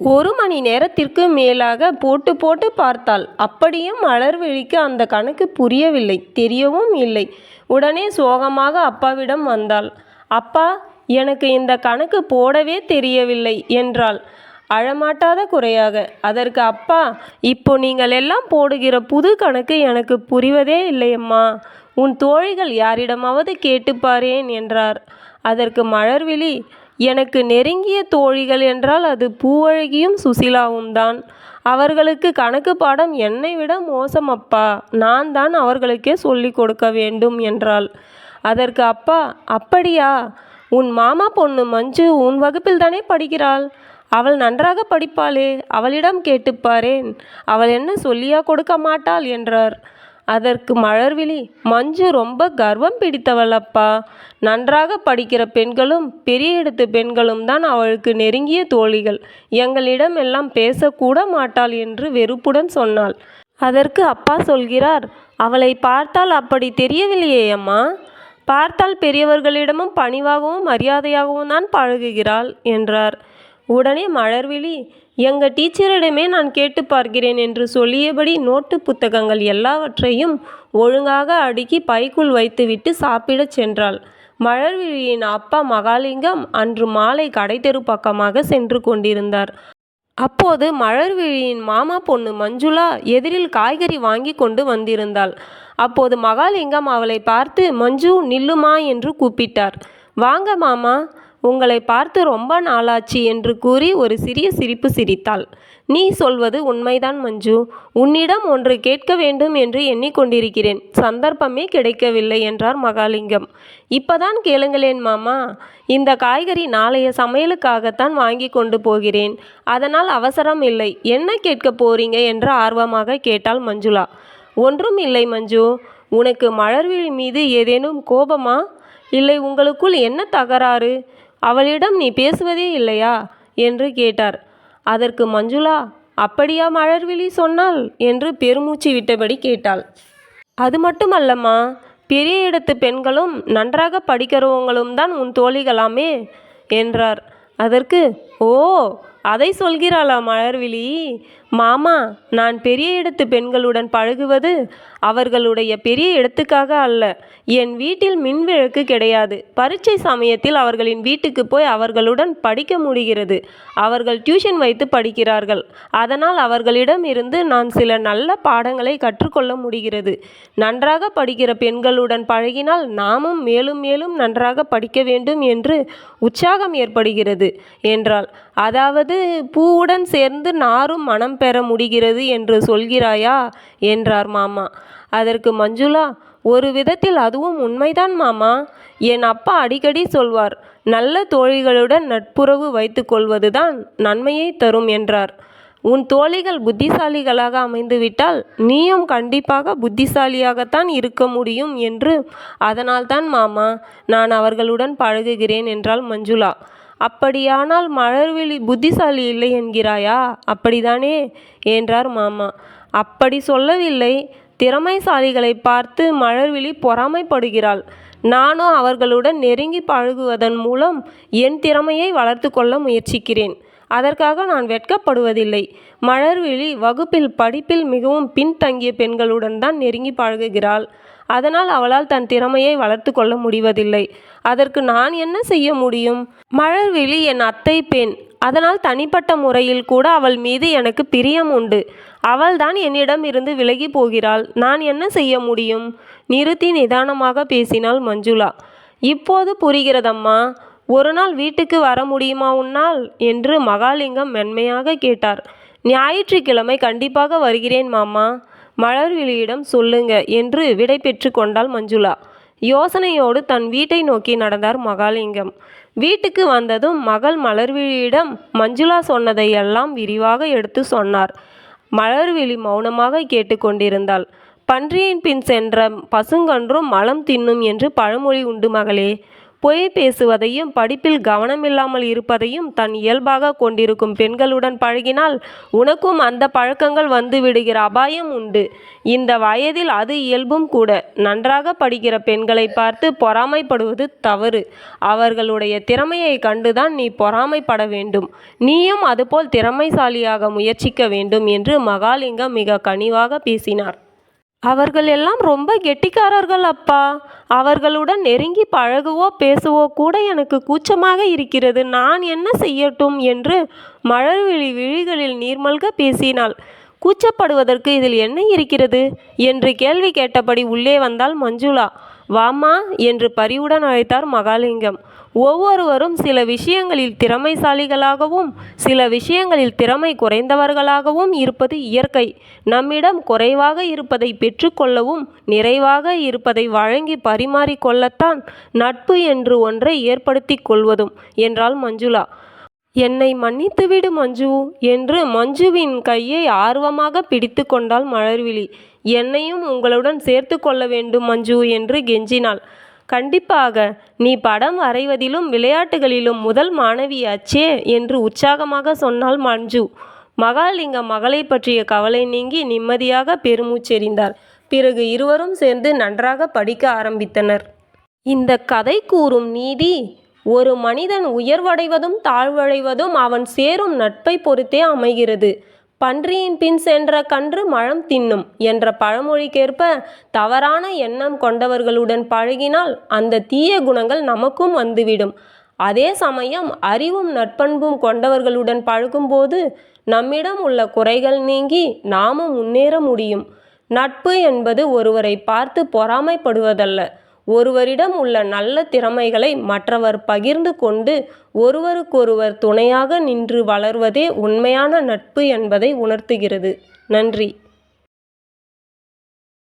ஒரு மணி நேரத்திற்கு மேலாக போட்டு போட்டு பார்த்தாள். அப்படியும் மலர்விழிக்கு அந்த கணக்கு புரியவில்லை. தெரியவும் இல்லை. உடனே சோகமாக அப்பாவிடம் வந்தாள். அப்பா எனக்கு இந்த கணக்கு போடவே தெரியவில்லை என்றாள். அழமாட்டாத குறையாக. அதற்கு அப்பா இப்போ நீங்கள் எல்லாம் போடுகிற புது கணக்கு எனக்கு புரிவதே இல்லையம்மா உன் தோழிகள் யாரிடமாவது கேட்டுப்பாரேன் என்றார். அதற்கு மலர்விழி எனக்கு நெருங்கிய தோழிகள் என்றால் அது பூவழகியும் சுசிலாவும் தான் அவர்களுக்கு கணக்கு பாடம் என்னை விட மோசம் அப்பா. நான் தான் அவர்களுக்கே சொல்லிக் கொடுக்க வேண்டும் என்றாள். அதற்கு அப்பா அப்படியா? உன் மாமா பொண்ணு மஞ்சு உன் வகுப்பில் தானே படிக்கிறாள்? அவள் நன்றாக படிப்பாளே அவளிடம் கேட்டுப்பாரேன் அவள் என்ன சொல்லியா கொடுக்க மாட்டாள்? என்றார். அதற்கு மலர்விழி மஞ்சு ரொம்ப கர்வம் பிடித்தவளப்பா. நன்றாக படிக்கிற பெண்களும் பெரிய இடத்து பெண்களும் தான் அவளுக்கு நெருங்கிய தோழிகள். எங்களிடம் எல்லாம் பேசக்கூட மாட்டாள் என்று வெறுப்புடன் சொன்னாள். அதற்கு அப்பா சொல்கிறார் அவளை பார்த்தால் அப்படி தெரியவில்லையே அம்மா. பார்த்தால் பெரியவர்களிடமும் பணிவாகவும் மரியாதையாகவும் தான் பழகுகிறாள் என்றார். உடனே மலர்விழி எங்க டீச்சரிடமே நான் கேட்டு பார்க்கிறேன் என்று சொல்லியபடி நோட்டு புத்தகங்கள் எல்லாவற்றையும் ஒழுங்காக அடுக்கி பைக்குள் வைத்துவிட்டு சாப்பிடச் சென்றாள். மலர்விழியின் அப்பா மகாலிங்கம் அன்று மாலை கடைத்தெரு பக்கமாக சென்று கொண்டிருந்தார். அப்போது மலர்விழியின் மாமா பொண்ணு மஞ்சுளா எதிரில் காய்கறி வாங்கி கொண்டு வந்திருந்தாள். அப்போது மகாலிங்கம் அவளை பார்த்து மஞ்சு நில்லுமா என்று கூப்பிட்டார். வாங்க மாமா உங்களை பார்த்து ரொம்ப நாளாச்சு என்று கூறி ஒரு சிறிய சிரிப்பு சிரித்தாள். நீ சொல்வது உண்மைதான் மஞ்சு. உன்னிடம் ஒன்று கேட்க வேண்டும் என்று எண்ணிக்கொண்டிருக்கிறேன். சந்தர்ப்பமே கிடைக்கவில்லை என்றார் மகாலிங்கம். இப்பதான் கேளுங்களேன் மாமா. இந்த காய்கறி நாளைய சமையலுக்காகத்தான் வாங்கி கொண்டு போகிறேன். அதனால் அவசரம் இல்லை. என்ன கேட்க போறீங்க? என்று ஆர்வமாக கேட்டாள் மஞ்சுளா. ஒன்றும் இல்லை மஞ்சு. உனக்கு மலர்விழி மீது ஏதேனும் கோபமா? இல்லை உங்களுக்குள் என்ன தகராறு? அவளிடம் நீ பேசுவதே இல்லையா? என்று கேட்டார். அதற்கு மஞ்சுளா அப்படியா மலர்விழி சொன்னாள் என்று பெருமூச்சு விட்டபடி கேட்டாள். அது மட்டுமல்லம்மா பெரிய இடத்து பெண்களும் நன்றாக படிக்கிறவங்களும் தான் உன் தோழிகளாமே? என்றார். அதற்கு ஓ அதை சொல்கிறாளா மலர்விழி? மாமா நான் பெரிய இடத்து பெண்களுடன் பழகுவது அவர்களுடைய பெரிய இடத்துக்காக அல்ல. என் வீட்டில் மின்விளக்கு கிடையாது. பரீட்சை சமயத்தில் அவர்களின் வீட்டுக்கு போய் அவர்களுடன் படிக்க முடிகிறது. அவர்கள் டியூஷன் வைத்து படிக்கிறார்கள். அதனால் அவர்களிடம் இருந்து நான் சில நல்ல பாடங்களை கற்றுக்கொள்ள முடிகிறது. நன்றாக படிக்கிற பெண்களுடன் பழகினால் நாமும் மேலும் மேலும் நன்றாக படிக்க வேண்டும் என்று உற்சாகம் ஏற்படுகிறது என்றால் அதாவது பூவுடன் சேர்ந்து நாரும் மனம் பெற முடிகிறது என்று சொல்கிறாயா? என்றார் மாமா. அதற்கு மஞ்சுளா ஒரு விதத்தில் அதுவும் உண்மைதான் மாமா. என் அப்பா அடிக்கடி சொல்வார் நல்ல தோழிகளுடன் நட்புறவு வைத்துக்கொள்வதுதான் நன்மையை தரும் என்றார். உன் தோழிகள் புத்திசாலிகளாக அமைந்துவிட்டால் நீயும் கண்டிப்பாக புத்திசாலியாகத்தான் இருக்க முடியும் என்று அதனால்தான் மாமா நான் அவர்களுடன் பழகுகிறேன் என்றாள் மஞ்சுளா. அப்படியானால் மலர்விழி புத்திசாலி இல்லை என்கிறாயா? அப்படிதானே? என்றார் மாமா. அப்படி சொல்லவில்லை. திறமைசாலிகளை பார்த்து மலர்விழி பொறாமைப்படுகிறாள். நானும் அவர்களுடன் நெருங்கி பழகுவதன் மூலம் என் திறமையை வளர்த்து கொள்ள முயற்சிக்கிறேன். அதற்காக நான் வெட்கப்படுவதில்லை. மலர்விழி வகுப்பில் படிப்பில் மிகவும் பின்தங்கிய பெண்களுடன் தான் நெருங்கி பழகுகிறாள். அதனால் அவளால் தன் திறமையை வளர்த்து கொள்ள முடிவதில்லை. அதற்கு நான் என்ன செய்ய முடியும்? மலர்விழி என் அத்தை பெண். அதனால் தனிப்பட்ட முறையில் கூட அவள் மீது எனக்கு பிரியம் உண்டு. அவள்தான் என்னிடம் இருந்து விலகி போகிறாள். நான் என்ன செய்ய முடியும்? நிறுத்தி நிதானமாக பேசினாள் மஞ்சுளா. இப்போது புரிகிறதம்மா ஒரு நாள் வீட்டுக்கு வர முடியுமா உன்னால்? என்று மகாலிங்கம் மென்மையாக கேட்டார். ஞாயிற்றுக்கிழமை கண்டிப்பாக வருகிறேன் மாமா. மலர்விழியிடம் சொல்லுங்க என்று விடை பெற்று கொண்டாள் மஞ்சுளா. யோசனையோடு தன் வீட்டை நோக்கி நடந்தார் மகாலிங்கம். வீட்டுக்கு வந்ததும் மகள் மலர்விழியிடம் மஞ்சுளா சொன்னதை எல்லாம் விரிவாக எடுத்து சொன்னார். மலர்விழி மௌனமாக கேட்டுக்கொண்டிருந்தாள் பன்றியின் பின் சென்ற பசுங்கன்றும் மலம் தின்னும் என்று பழமொழி உண்டு மகளே. பொய் பேசுவதையும் படிப்பில் கவனமில்லாமல் இருப்பதையும் தன் இயல்பாக கொண்டிருக்கும் பெண்களுடன் பழகினால் உனக்கும் அந்த பழக்கங்கள் வந்து விடுகிற அபாயம் உண்டு. இந்த வயதில் அது இயல்பும் கூட. நன்றாக படிக்கிற பெண்களை பார்த்து பொறாமைப்படுவது தவறு. அவர்களுடைய திறமையை கண்டுதான் நீ பொறாமைப்பட வேண்டும். நீயும் அதுபோல் திறமைசாலியாக முயற்சிக்க வேண்டும் என்று மகாலிங்கம் மிக கனிவாக பேசினார். அவர்கள் எல்லாம் ரொம்ப கெட்டிக்காரர்கள் அப்பா. அவர்களுடன் நெருங்கி பழகுவோ பேசுவோ கூட எனக்கு கூச்சமாக இருக்கிறது. நான் என்ன செய்யட்டும்? என்று மலர்விழி விழிகளில் நீர்மல்க பேசினாள். கூச்சப்படுவதற்கு இதில் என்ன இருக்கிறது? என்று கேள்வி கேட்டபடி உள்ளே வந்தால் மஞ்சுளா. வாமா என்று பரிவுடன் அழைத்தார் மகாலிங்கம். ஒவ்வொருவரும் சில விஷயங்களில் திறமைசாலிகளாகவும் சில விஷயங்களில் திறமை குறைந்தவர்களாகவும் இருப்பது இயற்கை. நம்மிடம் குறைவாக இருப்பதை பெற்றுக்கொள்ளவும் நிறைவாக இருப்பதை வழங்கி பரிமாறிக்கொள்ளத்தான் நட்பு என்று ஒன்றை ஏற்படுத்தி கொள்வதும் என்றாள் மஞ்சுளா. என்னை மன்னித்துவிடு மஞ்சு என்று மஞ்சுவின் கையை ஆர்வமாக பிடித்து கொண்டாள் மலர்விழி. என்னையும் உங்களுடன் சேர்த்து கொள்ள வேண்டும் மஞ்சு என்று கெஞ்சினாள். கண்டிப்பாக நீ படம் வரைவதிலும் விளையாட்டுகளிலும் முதல் மாணவியாச்சே என்று உற்சாகமாக சொன்னாள் மஞ்சு. மகாலிங்கம் மகளை பற்றிய கவலை நீங்கி நிம்மதியாக பெருமூச்செறிந்தார். பிறகு இருவரும் சேர்ந்து நன்றாக படிக்க ஆரம்பித்தனர். இந்த கதை கூறும் நீதி ஒரு மனிதன் உயர்வடைவதும் தாழ்வடைவதும் அவன் சேரும் நட்பை பொறுத்தே அமைகிறது. பன்றியின் பின் சென்ற கன்று மழம் தின்னும் என்ற பழமொழிக்கேற்ப தவறான எண்ணம் கொண்டவர்களுடன் பழகினால் அந்த தீய குணங்கள் நமக்கும் வந்துவிடும். அதே சமயம் அறிவும் நட்பண்பும் கொண்டவர்களுடன் பழகும்போது நம்மிடம் உள்ள குறைகள் நீங்கி நாமும் முன்னேற முடியும். நட்பு என்பது ஒருவரை பார்த்து பொறாமைப்படுவதல்ல. ஒருவரிடம் உள்ள நல்ல திறமைகளை மற்றவர் பகிர்ந்து கொண்டு ஒருவருக்கொருவர் துணையாக நின்று வளர்வதே உண்மையான நட்பு என்பதை உணர்த்துகிறது. நன்றி.